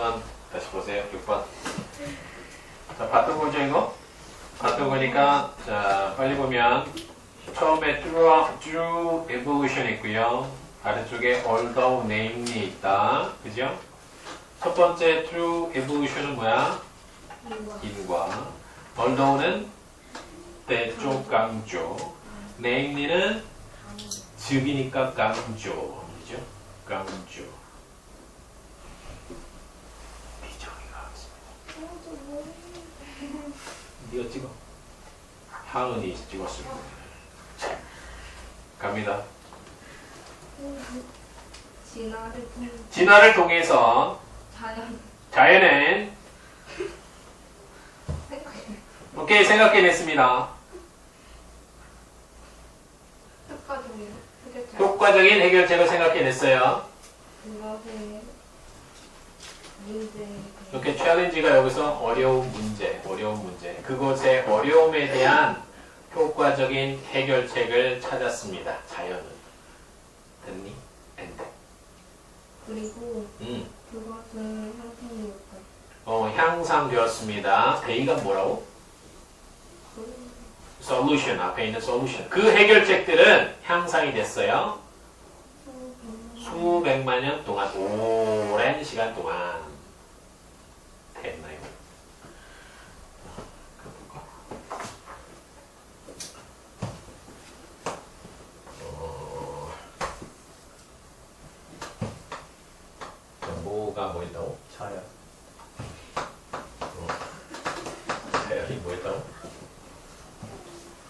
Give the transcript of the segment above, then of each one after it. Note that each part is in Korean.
6번 다시 보세요. 6번. 자, 봤던 거죠, 이거? 봤던 거니까, 자, 빨리 보면, 처음에 through, evolution 있고요. 아래쪽에 although namely 있다. 그죠? 첫 번째 through evolution은 뭐야? 인과. although는 때쪽 강조. namely는 즙이니까 강조. 그죠? 강조. 비정이가 있습니다. 네가 찍어. 하은이 찍었을 거예요. 자, 갑니다. 진화를 통해 진화를 통해서 자연 자연은 오케이 생각해냈습니다. 효과적인 해결책 효과적인 해결책을 생각해냈어요. 문제 이렇게 챌린지가 여기서 어려운 문제, 어려운 문제. 그것의 어려움에 대한 효과적인 해결책을 찾았습니다. 자연은. 됐니? 안 돼. 그리고 음. 그것은 형성이었다 어, 향상되었습니다. 베이가 뭐라고? solution 앞에 있는 solution. 그 해결책들은 향상이 됐어요. 수백만 년 동안, 오랜 시간 동안 됐나요? 가볼까? 어, 자, 뭐가 뭐 자연. 어. 자연이 뭐 있다고?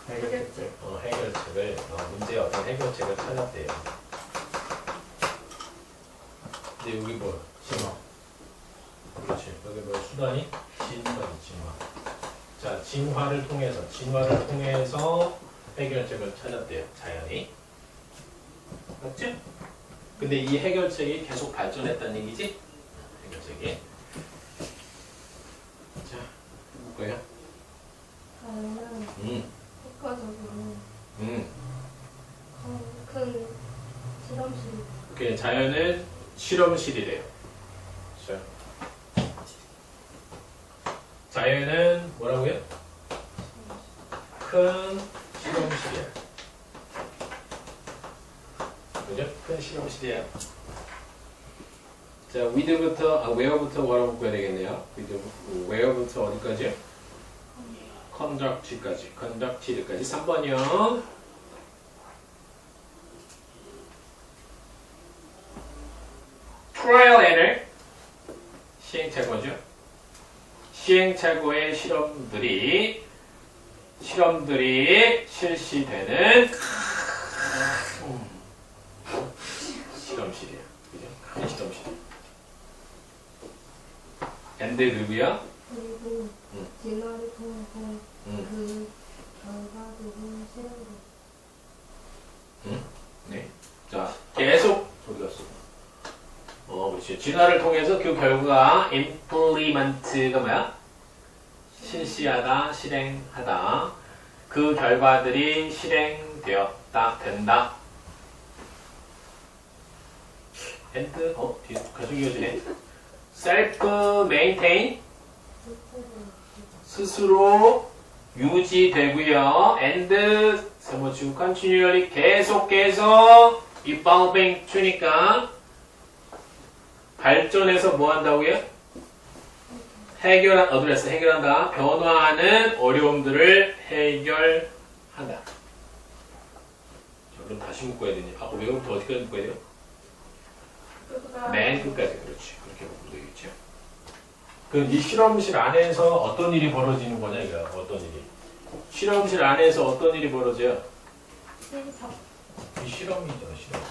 해결책. 어, 해결책을, 어, 문제의 어떤 해결책을 찾았대요. 근데 여기 뭐, 진화. 그렇지. 여기 뭐 수단이? 진화이 진화. 자, 진화를 통해서, 진화를 통해서 해결책을 찾았대요. 자연이. 맞지? 근데 이 해결책이 계속 발전했다는 얘기지? 해결책이. 자, 볼까요? 자연은 음, 효과적으로 음. 큰- 큰 실험실 오케이, 자연은 실험실이래요. 자. 자연은 뭐라고요? 큰 실험실이야. 그죠? 큰 실험실이야. 자, with부터, 아, where부터 뭐라고 묶어야 되겠네요. with, where부터 어디까지요? conduct까지, conducted까지. 3번이요. 트라이얼 앤을 시행착오죠. 시행착오의 실험들이 실험들이 실시되는 음, 실험실이에요. 그죠? 큰 실험실. 그리고요. 그리고 음. 진화를 통해서 음, 그 결과들이 실험돼 네. 자, 계속 어디 갔어? 어, 그렇지. 진화를 통해서 그 결과가 implement가 뭐야? 실시하다, 실행하다. 그 결과들이 실행되었다, 된다. and, 어, 계속 이어지네. Self maintain, 스스로 유지되고요. and 세모주 continually 계속해서 evolving 주니까 발전해서 뭐 한다고요? 해결한 어드레스 해결한다. 변화하는 어려움들을 해결한다. 자, 그럼 다시 묶어야 되니? 아, 외부터 어디까지 묶어야 돼요? 맨 끝까지 그렇지. 그렇게 되겠죠. 그럼 이 실험실 안에서 어떤 일이 벌어지는 거냐 이거 어떤 일이? 실험실 안에서 어떤 일이 벌어져요? 실험 이 실험이죠, 실험.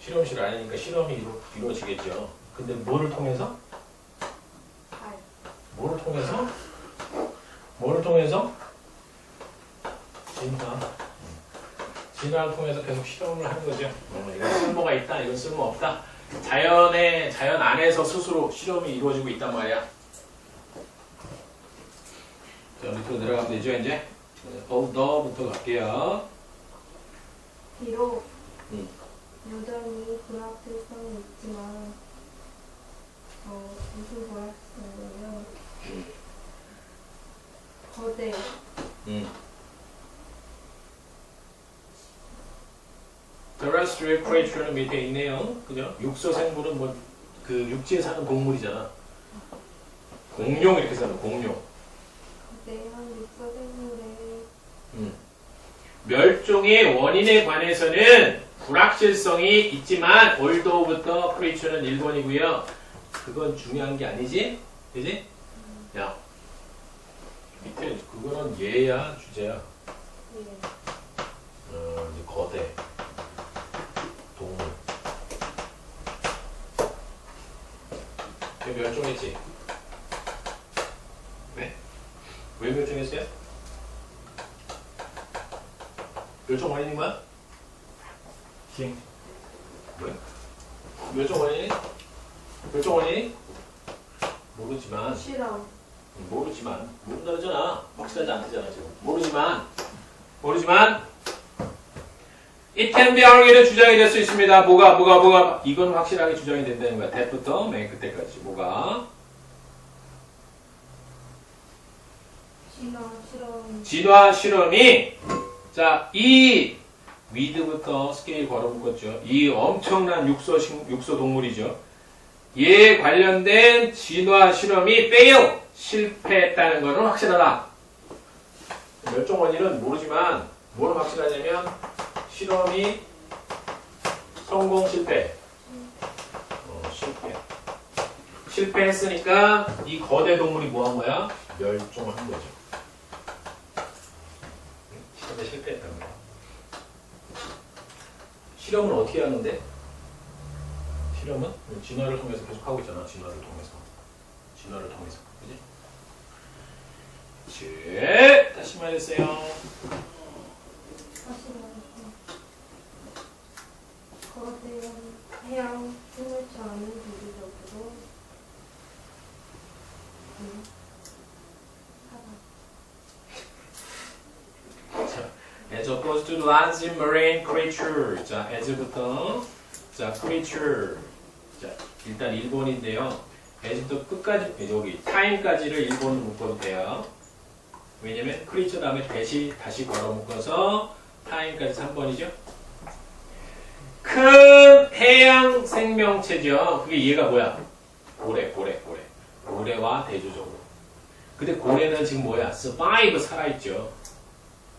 실험실 안이니까 실험이 이루, 이루어지겠죠. 근데 뭐를 통해서? 발 뭐를 통해서? 뭐를 통해서? 진화. 진화를 통해서 계속 실험을 하는 거죠. 어, 이건 쓸모가 있다, 이건 쓸모 없다. 자연의 자연 안에서 스스로 실험이 이루어지고 있단 말이야. 자, 밑으로 내려가면 되죠, 이제. 어, 너부터 갈게요. 비록 음. 여전히 불확실성이 있지만 어, 무슨 뭐야? 뭐냐면 거대 음. Terrestrial creature는 밑에 있네요. 그죠? 육서 생물은 뭐 그 육지에 사는 동물이잖아. 공룡 이렇게 사는 공룡. 거대한 육사생물의 음. 멸종의 원인에 관해서는 불확실성이 있지만 올도부터 creature는 1번이고요. 그건 중요한 게 아니지? 그지? 야. 밑에 그거는 얘야 주제야. 예. 어, 이제 거대 동물. 걔 멸종했지? 왜? 왜 멸종했어요? 멸종 원인이 뭐야? 킹. 왜? 멸종 원인이? 멸종 원인이? 모르지만 실험 모르지만 모른다 그러잖아 확실하지 않다잖아 지금 모르지만 모르지만 It can be argued 주장이 될 수 있습니다. 뭐가 뭐가 뭐가. 이건 확실하게 주장이 된다는 거야. 대부터 맨 끝에까지. 뭐가? 진화 실험 진화 실험이. 자 이 위드부터 스케일 걸어붙었죠. 이 엄청난 육소 식- 육소 동물이죠. 얘 관련된 진화 실험이 fail 실패했다는 것은 확실하다. 멸종 원인은 모르지만 뭘 확실하냐면 실험이 성공 실패. 어, 실패. 실패했으니까 이 거대 동물이 뭐 한 거야? 멸종한 거죠. 실험에 실패했다는 거야. 실험은 어떻게 하는데? 실험은 진화를 통해서 계속 하고 있잖아. 진화를 통해서. 진화를 통해서. 그지? 쭉 다시 말해주세요 음, as opposed to large marine creature. 자, as부터 자, creature. 자, 일단 일본인데요. as부터 끝까지 여기 time까지를 일본으로 묶어도 돼요. 왜냐면 creature 다음에 다시 다시 걸어 묶어서 time까지 3번이죠. 큰 해양 생명체죠. 그게 얘가 뭐야? 고래, 고래, 고래. 고래와 대조적으로. 근데 고래는 지금 뭐야? survive 살아있죠.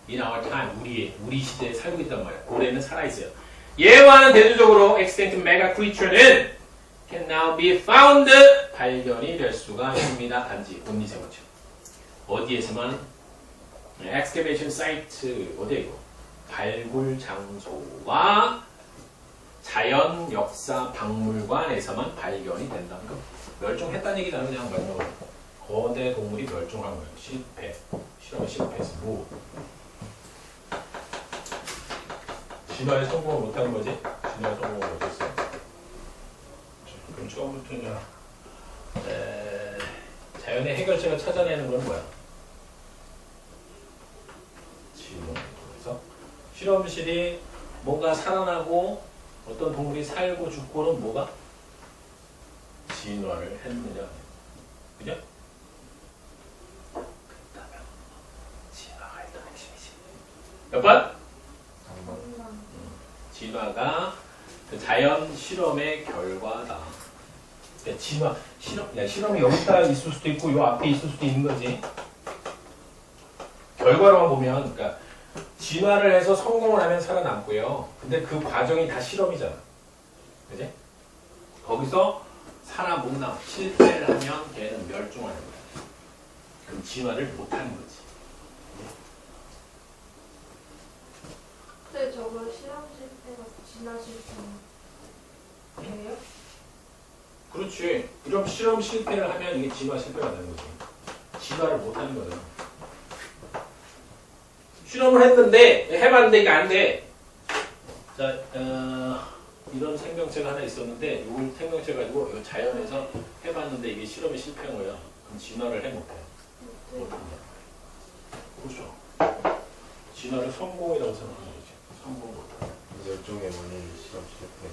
in our time 우리 우리 시대에 살고 있단 말이야. 고래는 살아 있어요. 얘와는 대조적으로 extinct mega creature는 can now be found 발견이 될 수가 있습니다. 단지 온리생물체. 어디에서만 excavation site 어디야 이거? 발굴 장소와 자연 역사 박물관에서만 발견이 된다는 거. 멸종했다는 얘기잖아 그냥 말로. 거대 동물이 멸종한 거예요. 실패. 실험 실패해서 뭐 진화에 성공을 못하는 거지? 진화에 성공을 못했어. 자, 그럼 처음부터 이제 에, 자연의 해결책을 찾아내는 건 뭐야? 진화를 통해서 실험실이 뭔가 살아나고 어떤 동물이 살고 죽고는 뭐가? 진화를 했느냐. 그죠? 그렇다면 진화가 일단 핵심이지. 몇 번? 건강 진화가 그 자연 실험의 결과다. 그러니까 진화 실험, 야, 실험이 여기다 있을 수도 있고 요 앞에 있을 수도 있는 거지. 결과로만 보면, 그러니까 진화를 해서 성공을 하면 살아남고요. 근데 그 과정이 다 실험이잖아. 그지? 거기서 살아못 남, 실패를 하면 걔는 멸종하는 거야. 그럼 진화를 못 하는 거지. 근데 저거 실험 실패가 진화 실패예요? 그렇지. 그럼 실험 실패를 하면 이게 진화 실패가 되는 거지. 진화를 못 하는 거잖아. 실험을 했는데, 해봤는데 이게 안 돼. 자, 어, 이런 생명체가 하나 있었는데, 이걸 생명체 가지고 이거 자연에서 해봤는데 이게 실험이 실패한 거야. 그럼 진화를 해 못해. 못한다. 그렇죠. 진화를 성공이라고 생각하는 거지. 성공 못한다. 멸종의 원인 실험 실패.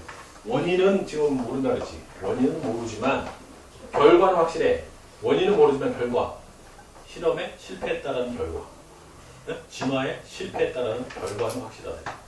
원인은 지금 모른다 그랬지. 원인은 모르지만 결과는 확실해. 원인은 모르지만 결과. 실험에 실패했다라는 결과. 네? 진화에 실패했다라는 결과는 확실하다.